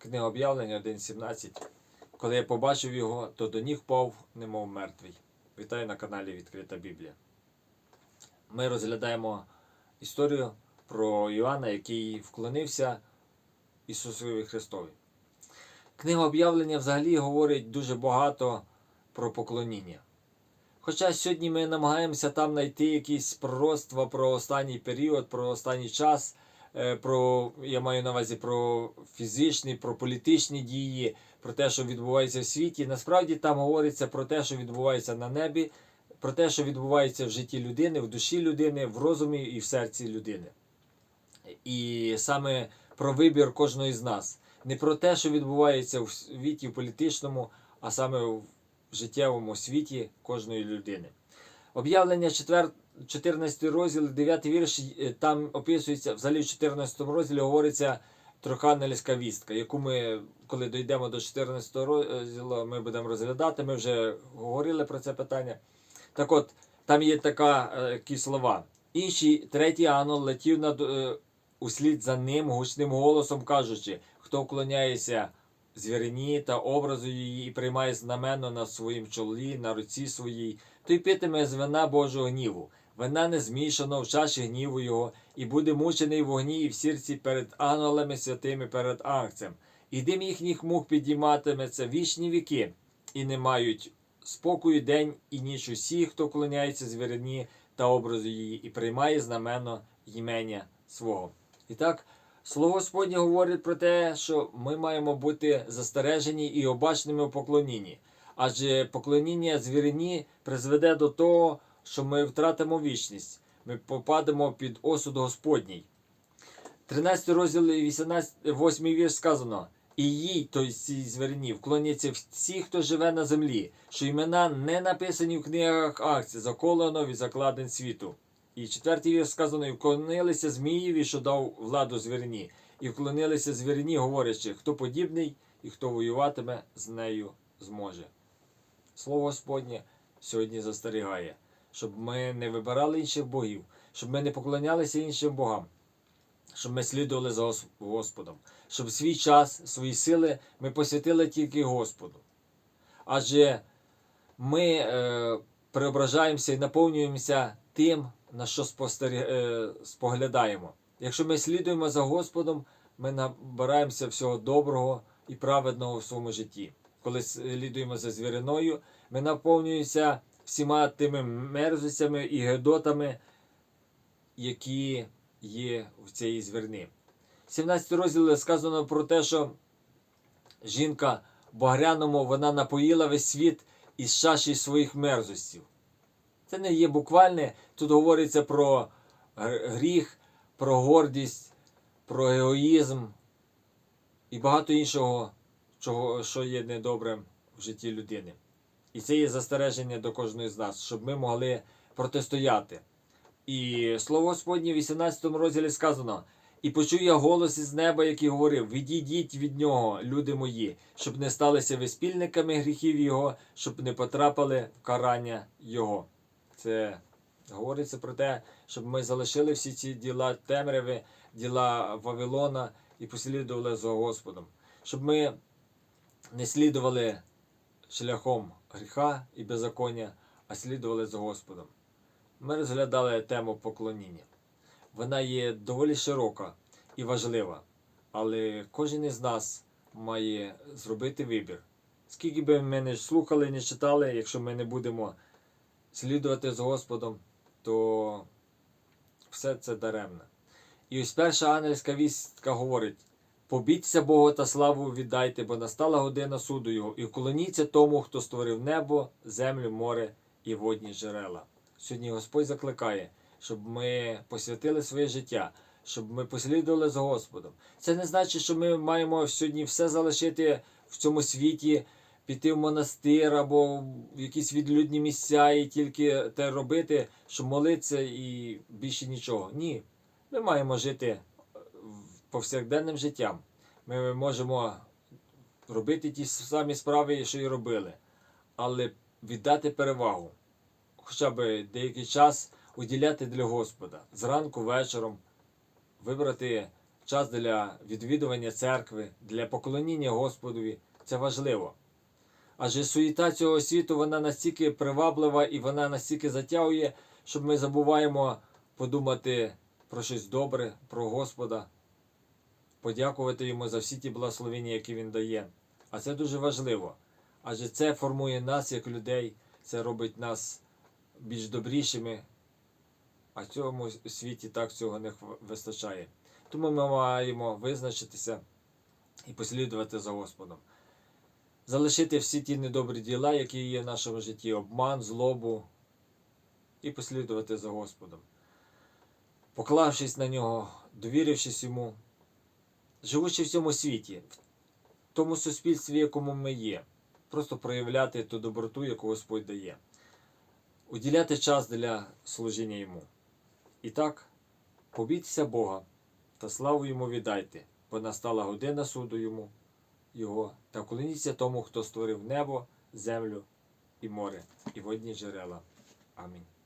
Книга об'явлення 1.17. Коли я побачив його, то до ніг впав, немов мертвий. Вітаю на каналі Відкрита Біблія. Ми розглядаємо історію про Іоанна, який вклонився Ісусові Христові. Книга об'явлення взагалі говорить дуже багато про поклоніння. Хоча сьогодні ми намагаємося там знайти якісь пророцтва про останній період, про останній час, про, я маю на увазі про фізичні, про політичні дії, про те, що відбувається в світі. Насправді там говориться про те, що відбувається на небі, про те, що відбувається в житті людини, в душі людини, в розумі і в серці людини. І саме про вибір кожного з нас. Не про те, що відбувається в світі в політичному, а саме в життєвому світі кожної людини. Об'явлення 4, 14 розділ, 9 вірш, е, там описується, взагалі в 14 розділі говориться троханельська вістка, яку ми, коли дійдемо до 14 розділу, ми будемо розглядати. Ми вже говорили про це питання. Так от, там є така, е, такі слова. Інший третій ангел летів над, е, услід за ним гучним голосом, кажучи, хто вклоняється звірині та образу її і приймає знамено на своїм чолі, на руці своїй, той питиме з вина Божого гніву. Вина не змішано в чаші гніву його, і буде мучений в вогні і в сірці перед ангелами святими, перед акцем. І дим їхніх мук підійматиметься вічні віки, і не мають спокою день і ніч усі, хто вклоняється звірині та образу її, і приймає знамено ймення свого. І так, Слово Господнє говорить про те, що ми маємо бути застережені і обачними у поклонінні. Адже поклоніння звірині призведе до того, що ми втратимо вічність, ми попадемо під осуд Господній. 13 розділ 18, 8 вірш сказано: І їй, тобто цій звірині, вклоняться всі, хто живе на землі, що імена не написані в книгах акцій, заколено від закладень світу. І четвертий вірш сказано, і вклонилися Змієві, що дав владу звірині, і вклонилися звірині, говорячи, хто подібний і хто воюватиме з нею зможе. Слово Господнє сьогодні застерігає, щоб ми не вибирали інших богів, щоб ми не поклонялися іншим богам, щоб ми слідували за Господом, щоб свій час, свої сили ми посвятили тільки Господу. Адже ми е, преображаємося і наповнюємося тим, на що е, споглядаємо. Якщо ми слідуємо за Господом, ми набираємося всього доброго і праведного в своєму житті. Коли слідуємо за звіриною, ми наповнюємося всіма тими мерзостями і гедотами, які є в цій звірні. 17 розділ сказано про те, що жінка в багряному вона напоїла весь світ із чаші своїх мерзостів. Це не є буквальне. Тут говориться про гріх, про гордість, про егоїзм і багато іншого, чого, що є недобрим в житті людини. І це є застереження до кожної з нас, щоб ми могли протистояти. І слово Господнє в 18 розділі сказано: І почув я голос із неба, який говорив: Відійдіть від нього, люди мої, щоб не сталися ви спільниками гріхів Його, щоб не потрапили в карання Його. Це говориться про те, щоб ми залишили всі ці діла темряви, діла Вавилона і послідували за Господом. Щоб ми не слідували шляхом гріха і беззаконня, а слідували за Господом. Ми розглядали тему поклоніння. Вона є доволі широка і важлива, але кожен із нас має зробити вибір. Скільки би ми не слухали, не читали, якщо ми не будемо слідувати з Господом, то все це даремно. І ось перша ангельська вістка говорить: побійтеся Бога та славу віддайте, бо настала година суду Його, і вклоніться тому, хто створив небо, землю, море і водні джерела. Сьогодні Господь закликає, щоб ми посвятили своє життя, щоб ми послідували за Господом. Це не значить, що ми маємо сьогодні все залишити в цьому світі, піти в монастир або в якісь відлюдні місця і тільки те робити, щоб молитися і більше нічого. Ні. Ми маємо жити повсякденним життям. Ми можемо робити ті самі справи, що і робили, але віддати перевагу, хоча б деякий час уділяти для Господа зранку, вечором, вибрати час для відвідування церкви, для поклоніння Господові. Це важливо. Адже суєта цього світу вона настільки приваблива і вона настільки затягує, що ми забуваємо подумати про щось добре, про Господа, подякувати йому за всі ті благословення, які він дає. А це дуже важливо. Адже це формує нас як людей, це робить нас більш добрішими, а в цьому світі так цього не вистачає. Тому ми маємо визначитися і послідувати за Господом. Залишити всі ті недобрі діла, які є в нашому житті, обман, злобу, і послідувати за Господом. Поклавшись на нього, довірившись йому, живучи в цьому світі, в тому суспільстві, в якому ми є, просто проявляти ту доброту, яку Господь дає, уділяти час для служіння йому. І так, побійтеся Бога та славу йому віддайте, бо настала година суду йому, його, та вклоніться тому, хто створив небо, землю і море, і водні джерела. Амінь.